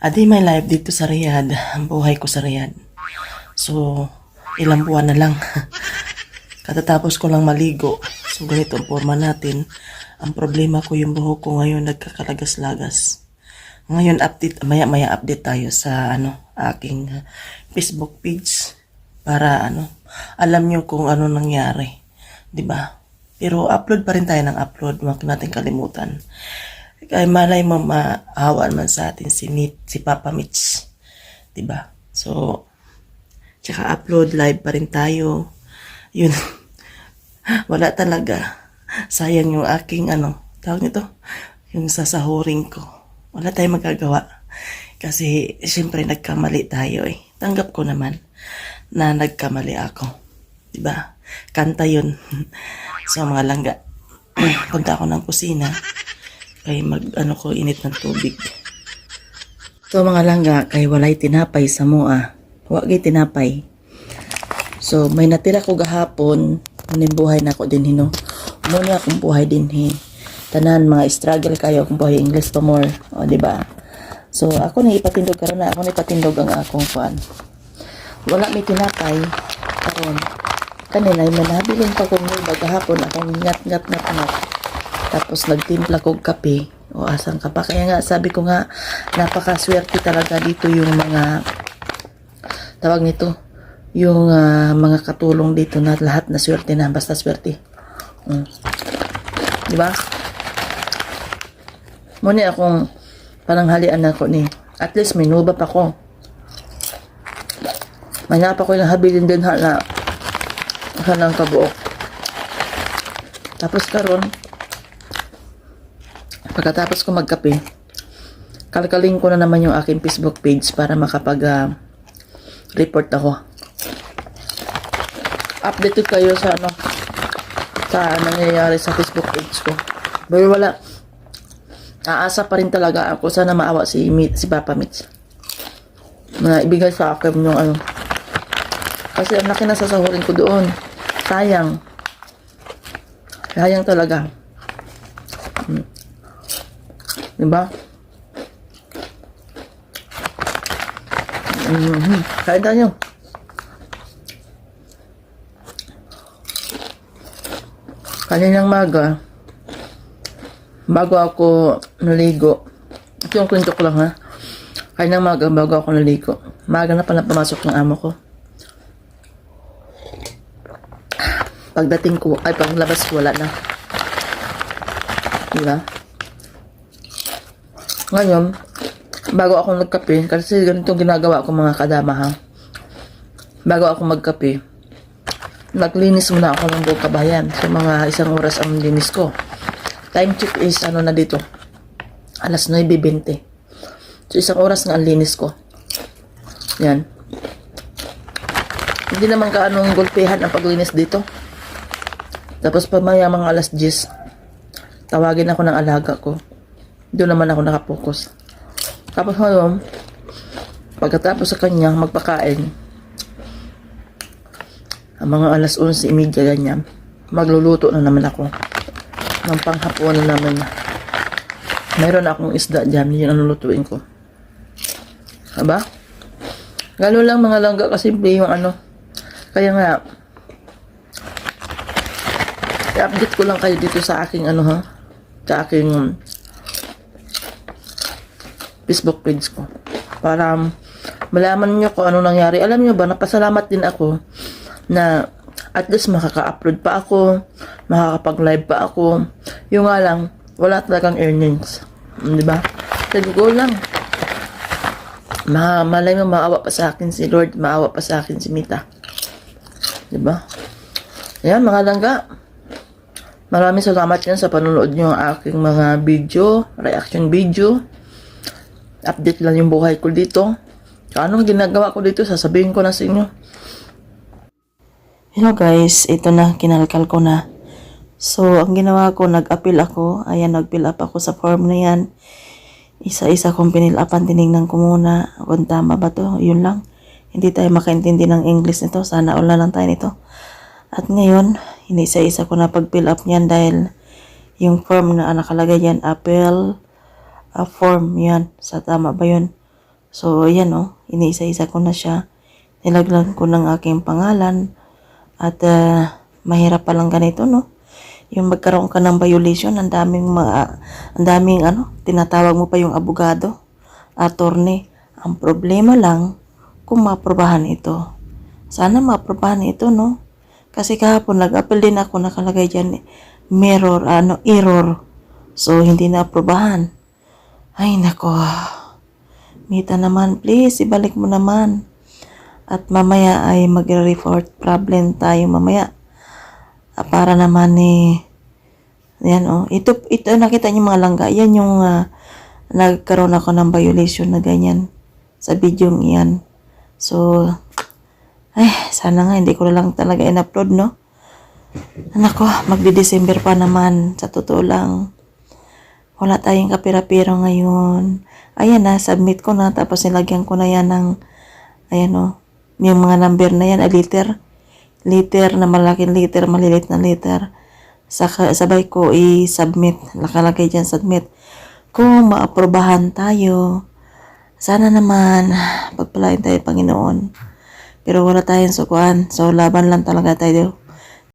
Adi may live dito sa Riyadh. Ang buhay ko sa Riyadh. So, ilang buwan na lang. Katatapos ko lang maligo. So, ganito ang forma natin. Ang problema ko yung buhok ko ngayon nagkakalagas-lagas. Ngayon update, maya-maya update tayo sa ano, aking Facebook page para ano, alam nyo kung ano nangyari. 'Di ba? Pero upload pa rin tayo ng upload, huwag natin kalimutan. Kaya malay mo maawan man sa atin si Mit, si Papa Mitch. ba? So, tsaka upload live pa rin tayo. Yun. Wala talaga. Sayang yung aking ano, tawag nito, yung sasahuring ko. Wala tayong magagawa. Kasi, siyempre, nagkamali tayo eh. Tanggap ko naman na nagkamali ako. ba? Kanta yun. sa mga langga. Punta ako ng kusina. Kay mag, ano ko, init ng tubig. So mga langga, kay walay tinapay sa mua. Wagi tinapay. So, may natira ko gahapon. Munin buhay na ako din hino. Muna akong buhay din he. Tanan, mga struggle kayo kung buhay English pa more. O, di ba? So, ako na ipatindog karon na. Ako na ipatindog ang akong kwan. Wala may tinapay. Karon. Kanina, may nabiling pa kong nilba gahapon. Akong ngat ngat ngat ngat. Tapos nagtimpla kong kape. O asang ka pa. Kaya nga, sabi ko nga, napakaswerte talaga dito yung mga tawag nito, yung ah, mga katulong dito na lahat na swerte na, basta swerte. Mm. Di ba? Muna akong pananghalian ako ni. At least may nuba pa ko. May napa ko yung habilin din ha na kanang kabuok. Tapos karon pagkatapos ko magkape, kalkaling ko na naman yung aking Facebook page para makapag ah, ako. Updated kayo sa ano sa nangyayari sa Facebook page ko. Pero wala. Aasa pa rin talaga ako. Sana maawa si, si Papa Mitch. Na ibigay sa akin yung ano. Kasi ang laki na sasahurin ko doon. Sayang. Sayang talaga. Diba? Mm-hmm. Kain tayo. Kaninang maga, bago ako naligo, ito yung kwento ko lang ha. Kaninang maga, bago ako naligo, maga na pala pumasok ng amo ko. Pagdating ko, ay paglabas wala na. Diba? Ngayon, bago ako nagkape, kasi ganito ginagawa ko mga kadama ha. Bago ako magkape, naglinis muna ako ng buong kabayan. So, mga isang oras ang linis ko. Time check is, ano na dito, alas 9.20. So, isang oras nga ang linis ko. Yan. Hindi naman ka anong gulpihan ang paglinis dito. Tapos, pamaya mga alas 10, tawagin ako ng alaga ko. Doon naman ako nakapokus. Tapos ngayon, pagkatapos sa kanya magpakain, ang mga alas 11.30 ganyan, magluluto na naman ako. Ng panghapon na naman. Meron akong isda dyan, yun ang lulutuin ko. Aba? Gano'n lang mga langga kasi yung ano. Kaya nga, i-update ko lang kayo dito sa aking ano ha, sa aking Facebook page ko. Para um, malaman nyo kung ano nangyari. Alam nyo ba, napasalamat din ako na at least makaka-upload pa ako, makakapag-live pa ako. Yung nga lang, wala talagang earnings. Mm, Di ba? Sabi ko lang, ma malay mo maawa pa sa akin si Lord, maawa pa sa akin si Mita. Di ba? Ayan, mga langga. Maraming salamat yan sa panonood nyo ang aking mga video, reaction video. Update lang yung buhay ko dito. Anong ginagawa ko dito, sasabihin ko na sa inyo. Hello guys, ito na, kinalkal ko na. So, ang ginawa ko, nag-appeal ako. Ayan, nag-fill up ako sa form na yan. Isa-isa kong pinilapan, tinignan ko muna kung tama ba to. Yun lang. Hindi tayo makaintindi ng English nito. Sana na lang tayo nito. At ngayon, inisa-isa ko na pag-fill up niyan dahil yung form na nakalagay yan, appeal, a form yan. Sa tama ba yun? So, ayan oh, iniisa-isa ko na siya. Nilaglag ko ng aking pangalan. At ah, mahirap palang ganito, no? Yung magkaroon ka ng violation, ang daming ma, ang daming ano, tinatawag mo pa yung abogado, attorney. Ang problema lang, kung maprobahan ito. Sana maprobahan ito, no? Kasi kahapon nag-appel din ako nakalagay dyan, mirror, ano, error. So, hindi na aprobahan. Ay, nako. Mita naman, please, ibalik mo naman. At mamaya ay magre-report problem tayo mamaya. Ah, para naman eh, yan oh. Ito, ito nakita niyo mga langga. Yan yung ah, nagkaroon ako ng violation na ganyan sa video iyan. So, ay, sana nga hindi ko lang talaga in-upload, no? Anak ko, magdi-December pa naman. Sa totoo lang. Wala tayong kapira-pira ngayon. Ayan na, submit ko na. Tapos nilagyan ko na yan ng, ayan o, yung mga number na yan, a liter. Liter na malaking liter, malilit na liter. Saka, sabay ko i-submit. Nakalagay dyan, submit. Kung maaprobahan tayo, sana naman, pagpalain tayo, Panginoon. Pero wala tayong sukuan. So, laban lang talaga tayo.